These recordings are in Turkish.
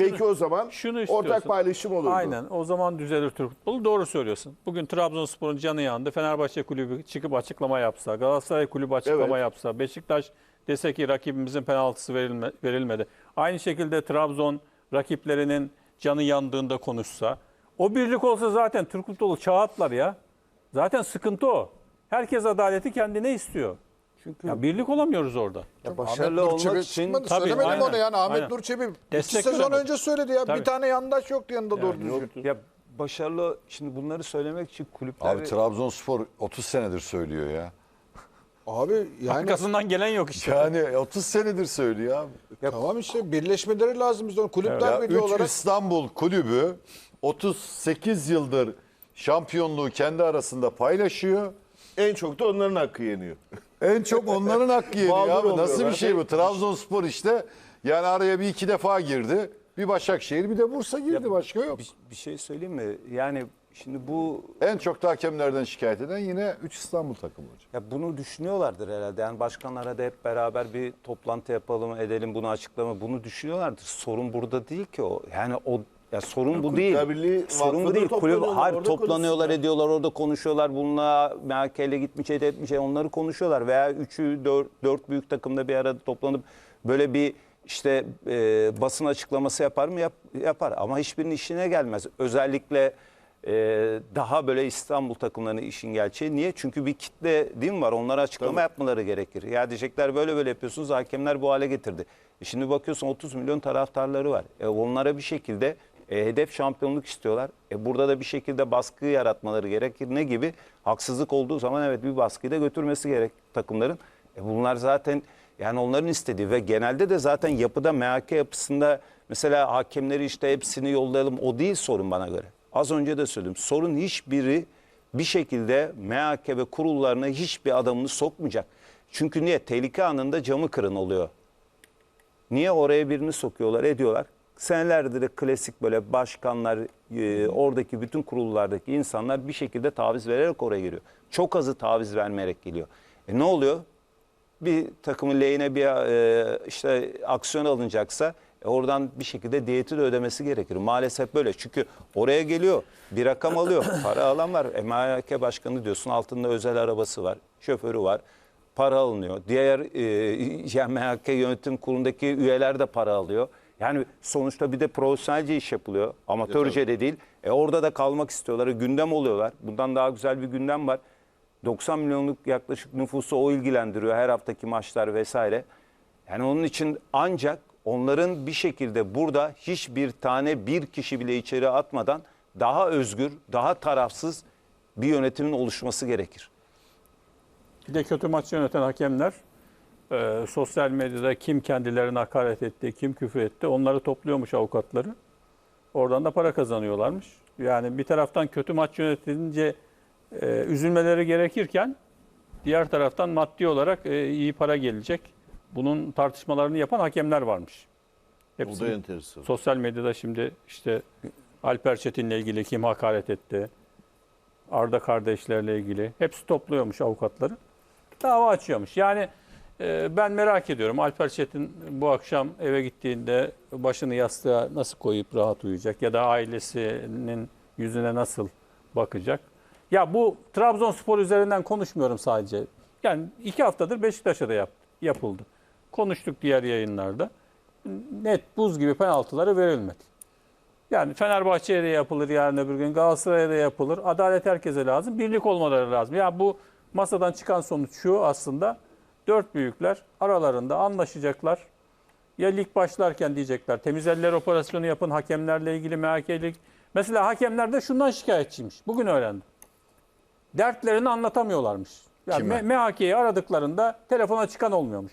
Belki o zaman şunu ortak paylaşım olurdu. Aynen o zaman düzelir Türk futbolu. Doğru söylüyorsun. Bugün Trabzonspor'un canı yandı. Fenerbahçe kulübü çıkıp açıklama yapsa, Galatasaray kulübü açıklama Evet. yapsa, Beşiktaş dese ki rakibimizin penaltısı verilme, verilmedi. Aynı şekilde Trabzon rakiplerinin canı yandığında konuşsa. O birlik olsa zaten Türk futbolu çağ atlar ya. Zaten sıkıntı o. Herkes adaleti kendine istiyor. Çünkü Ya birlik olamıyoruz orada. ya Ahmet başarılı Nur olmak için. Tabii, Söylemedim aynen, onu yani. Ahmet aynen. Nur Çebi iki sezon önce söyledi ya. Tabii. Bir tane yandaş yoktu yanında doğru düzgün. ya başarılı şimdi bunları söylemek için kulüpler Abi Trabzonspor 30 senedir söylüyor ya. Abi yani Arkasından gelen yok işte. Yani 30 senedir söylüyor abi. tamam işte birleşmeleri lazım bizde. Kulüpler Ya Birliği 3 olarak İstanbul kulübü 38 yıldır şampiyonluğu kendi arasında paylaşıyor. En çok da onların hakkı yeniyor. En çok onların hakkı yeniyor Mağdur abi. Nasıl oluyorlar. bir şey bu? Trabzonspor işte yani araya bir iki defa girdi. Bir Başakşehir bir de Bursa girdi. Başka yok. bir, bir şey söyleyeyim mi? Yani şimdi bu En çok da hakemlerden şikayet eden yine 3 İstanbul takımı hocam. ya bunu düşünüyorlardır herhalde. Yani başkanlara da hep beraber bir toplantı yapalım, edelim bunu açıklama. Bunu düşünüyorlardır. Sorun burada değil ki o. Yani o ya sorun bu değil. Sorun bu vakfıdır, değil. Kulüp toplanıyorlar, hayır orada toplanıyorlar, konuşsunlar. ediyorlar, orada konuşuyorlar. Bununla MHK ile gitmiş, etmiş, onları konuşuyorlar veya üçü dört, dört büyük takımda bir arada toplanıp böyle bir işte e, basın açıklaması yapar mı? Yap, yapar ama hiçbirinin işine gelmez. Özellikle e, daha böyle İstanbul takımlarının işin gerçeği. Niye? Çünkü bir kitle değil mi var? Onlara açıklama yapmaları gerekir. Ya diyecekler böyle böyle yapıyorsunuz. Hakemler bu hale getirdi. E şimdi bakıyorsun 30 milyon taraftarları var. E onlara bir şekilde e, hedef şampiyonluk istiyorlar. E burada da bir şekilde baskı yaratmaları gerekir. Ne gibi? Haksızlık olduğu zaman evet bir baskıyı da götürmesi gerek takımların. E bunlar zaten yani onların istediği ve genelde de zaten yapıda MHK yapısında mesela hakemleri işte hepsini yollayalım o değil sorun bana göre. Az önce de söyledim. Sorun hiçbiri bir şekilde MHK ve kurullarına hiçbir adamını sokmayacak. Çünkü niye? Tehlike anında camı kırın oluyor. Niye oraya birini sokuyorlar, ediyorlar? Senelerdir klasik böyle başkanlar, e, oradaki bütün kurullardaki insanlar bir şekilde taviz vererek oraya giriyor. Çok azı taviz vermeyerek geliyor. E ne oluyor? Bir takımın lehine bir e, işte aksiyon alınacaksa e, oradan bir şekilde diyeti de ödemesi gerekir. Maalesef böyle. Çünkü oraya geliyor, bir rakam alıyor. Para alan var. MHK başkanı diyorsun, altında özel arabası var, şoförü var para alınıyor. Diğer e, MHK yönetim kurulundaki üyeler de para alıyor. Yani sonuçta bir de profesyonelce iş yapılıyor. Amatörce de değil. E orada da kalmak istiyorlar. E, gündem oluyorlar. Bundan daha güzel bir gündem var. 90 milyonluk yaklaşık nüfusu o ilgilendiriyor. Her haftaki maçlar vesaire. Yani onun için ancak onların bir şekilde burada hiçbir tane bir kişi bile içeri atmadan daha özgür, daha tarafsız bir yönetimin oluşması gerekir. Bir de kötü maç yöneten hakemler e, sosyal medyada kim kendilerine hakaret etti, kim küfür etti onları topluyormuş avukatları. Oradan da para kazanıyorlarmış. Yani bir taraftan kötü maç yönetilince e, üzülmeleri gerekirken diğer taraftan maddi olarak e, iyi para gelecek. Bunun tartışmalarını yapan hakemler varmış. O da Hepsi enteresan. sosyal medyada şimdi işte Alper Çetin'le ilgili kim hakaret etti, Arda kardeşlerle ilgili hepsi topluyormuş avukatları. Dava açıyormuş. Yani ben merak ediyorum Alper Çetin bu akşam eve gittiğinde başını yastığa nasıl koyup rahat uyuyacak ya da ailesinin yüzüne nasıl bakacak. Ya bu Trabzonspor üzerinden konuşmuyorum sadece. Yani iki haftadır Beşiktaş'a da yap, yapıldı. Konuştuk diğer yayınlarda. Net buz gibi penaltıları verilmedi. Yani Fenerbahçe'ye de yapılır yarın öbür gün, Galatasaray'a da yapılır. Adalet herkese lazım, birlik olmaları lazım. Ya bu masadan çıkan sonuç şu aslında. Dört büyükler aralarında anlaşacaklar. Ya lig başlarken diyecekler temiz eller operasyonu yapın hakemlerle ilgili MHK'lik. Mesela hakemler de şundan şikayetçiymiş. Bugün öğrendim. Dertlerini anlatamıyorlarmış. Yani Kime? MHK'yi aradıklarında telefona çıkan olmuyormuş.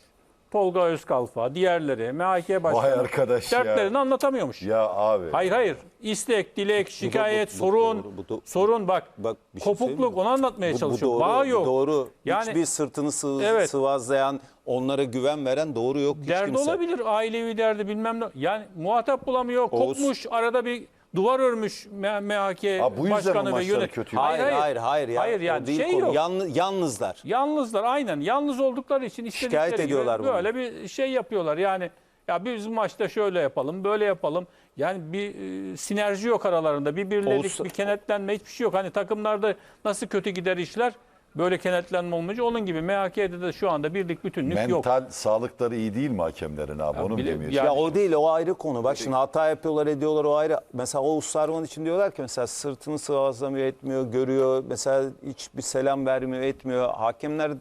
Tolga Özkalfa, diğerleri, MHK başkanı Vay arkadaş ya. dertlerini anlatamıyormuş. Ya abi. Hayır hayır. İstek, dilek, şikayet, bu- bu sorun, bu sorun bak. Bak, bir şey kopukluk mi? onu anlatmaya Bu- bu çalışıyor. doğru, Bağ bu yok. Doğru. Yani- Hiçbir sırtını sıvaz- Evet. sıvazlayan, onlara güven veren doğru yok hiç Derdi kimse. olabilir. Ailevi derdi bilmem ne. Yani muhatap bulamıyor. Oğuz- Kopmuş. Arada bir duvar örmüş MHK Ha, bu yüzden başkanı ve maçları yönet. kötü? Hayır hayır hayır. ya. Hayır O yani değil şey konu. yok. Yalnız- yalnızlar. Yalnızlar aynen. Yalnız oldukları için istedikleri Şikayet gibi ediyorlar bunu. böyle bir şey yapıyorlar. Yani ya biz maçta şöyle yapalım, böyle yapalım. Yani bir e, sinerji yok aralarında. Bir birledik, Olsa- bir kenetlenme hiçbir şey yok. Hani takımlarda nasıl kötü gider işler böyle kenetlenme olmayınca onun gibi MHK'de de şu anda birlik bütünlük yok. Mental sağlıkları iyi değil mi hakemlerin abi? Ya Onu mu bile- demiyorsun? ya- Ya o değil o ayrı konu. Bak şimdi hata yapıyorlar ediyorlar o ayrı. Mesela o Sarvan için diyorlar ki mesela sırtını sıvazlamıyor etmiyor görüyor. Mesela hiçbir selam vermiyor etmiyor. Hakemler e,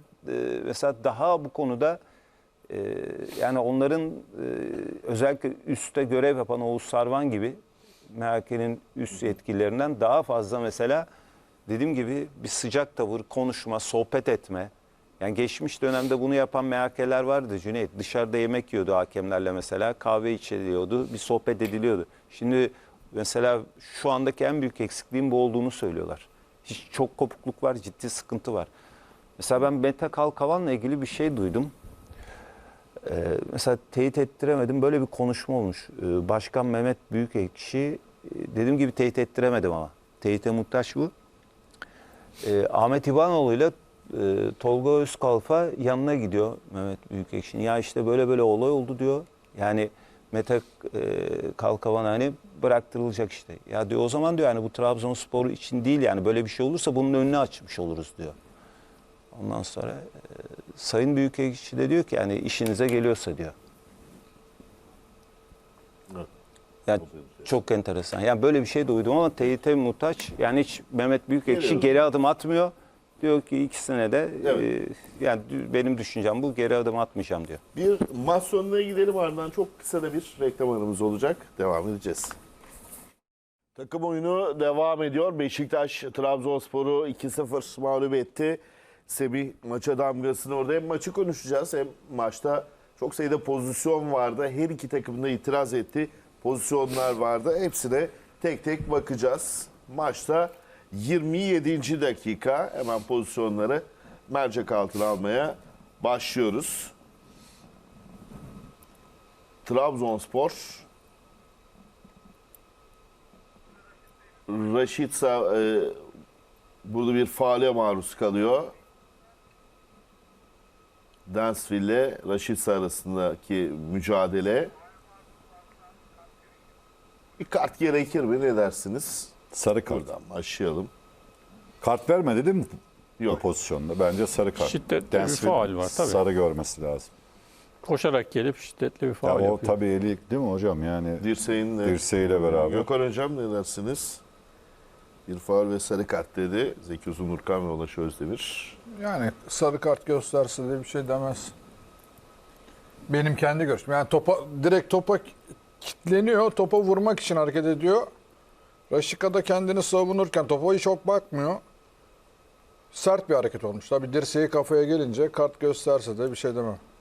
mesela daha bu konuda e, yani onların e, özellikle üstte görev yapan Oğuz Sarvan gibi MHK'nin üst yetkililerinden daha fazla mesela dediğim gibi bir sıcak tavır, konuşma, sohbet etme. Yani geçmiş dönemde bunu yapan MHK'ler vardı Cüneyt. Dışarıda yemek yiyordu hakemlerle mesela. Kahve içiliyordu, bir sohbet ediliyordu. Şimdi mesela şu andaki en büyük eksikliğin bu olduğunu söylüyorlar. Hiç çok kopukluk var, ciddi sıkıntı var. Mesela ben Mete Kalkavan'la ilgili bir şey duydum. Ee, mesela teyit ettiremedim. Böyle bir konuşma olmuş. Ee, Başkan Mehmet Büyükekşi e, dediğim gibi teyit ettiremedim ama. Teyite muhtaç bu. Ee, Ahmet İvanoğlu ile e, Tolga Özkalfa yanına gidiyor Mehmet Büyükekşi'nin. Ya işte böyle böyle olay oldu diyor. Yani Mete e, Kalkavan hani bıraktırılacak işte. Ya diyor o zaman diyor yani bu Trabzonspor için değil yani böyle bir şey olursa bunun önünü açmış oluruz diyor. Ondan sonra e, Sayın Büyükekşi de diyor ki yani işinize geliyorsa diyor. Evet. Yani çok enteresan. Yani böyle bir şey duydum ama teyite muhtaç. Yani hiç Mehmet Büyükekşi geri adım atmıyor. Diyor ki ikisine de Evet. e, yani dü- benim düşüncem bu geri adım atmayacağım diyor. Bir maç sonuna gidelim ardından çok kısa da bir reklam aramız olacak. Devam edeceğiz. Takım oyunu devam ediyor. Beşiktaş Trabzonspor'u 2-0 mağlup etti. Semih maça damgasını orada hem maçı konuşacağız hem maçta çok sayıda pozisyon vardı. Her iki takım da itiraz etti. Pozisyonlar vardı. Hepsine tek tek bakacağız. Maçta 27. dakika hemen pozisyonları mercek altına almaya başlıyoruz. Trabzonspor Raşitsa e, burada bir faale maruz kalıyor. Dansville ile Raşitsa arasındaki mücadele. Bir kart gerekir mi ne dersiniz? Sarı kart. Buradan başlayalım. Kart vermedi değil mi? Yok. O pozisyonda. Bence sarı kart. Şiddetli bir Dansville faul var, tabii. Sarı görmesi lazım. Koşarak gelip şiddetli bir Ya faul o yapıyor. tabii eli değil mi hocam? Yani Dirseğin e, dirseğiyle beraber. Gökhan Hocam ne dersiniz? Bir faul ve sarı kart dedi. Zeki Uzunurkan ve Ulaş Özdemir. Yani sarı kart gösterse de bir şey demez. Benim kendi görüşüm. Yani topa direkt topa kitleniyor. Topa vurmak için hareket ediyor. Raşika da kendini savunurken topa hiç çok bakmıyor. Sert bir hareket olmuş. Tabii dirseği kafaya gelince kart gösterse de bir şey demem.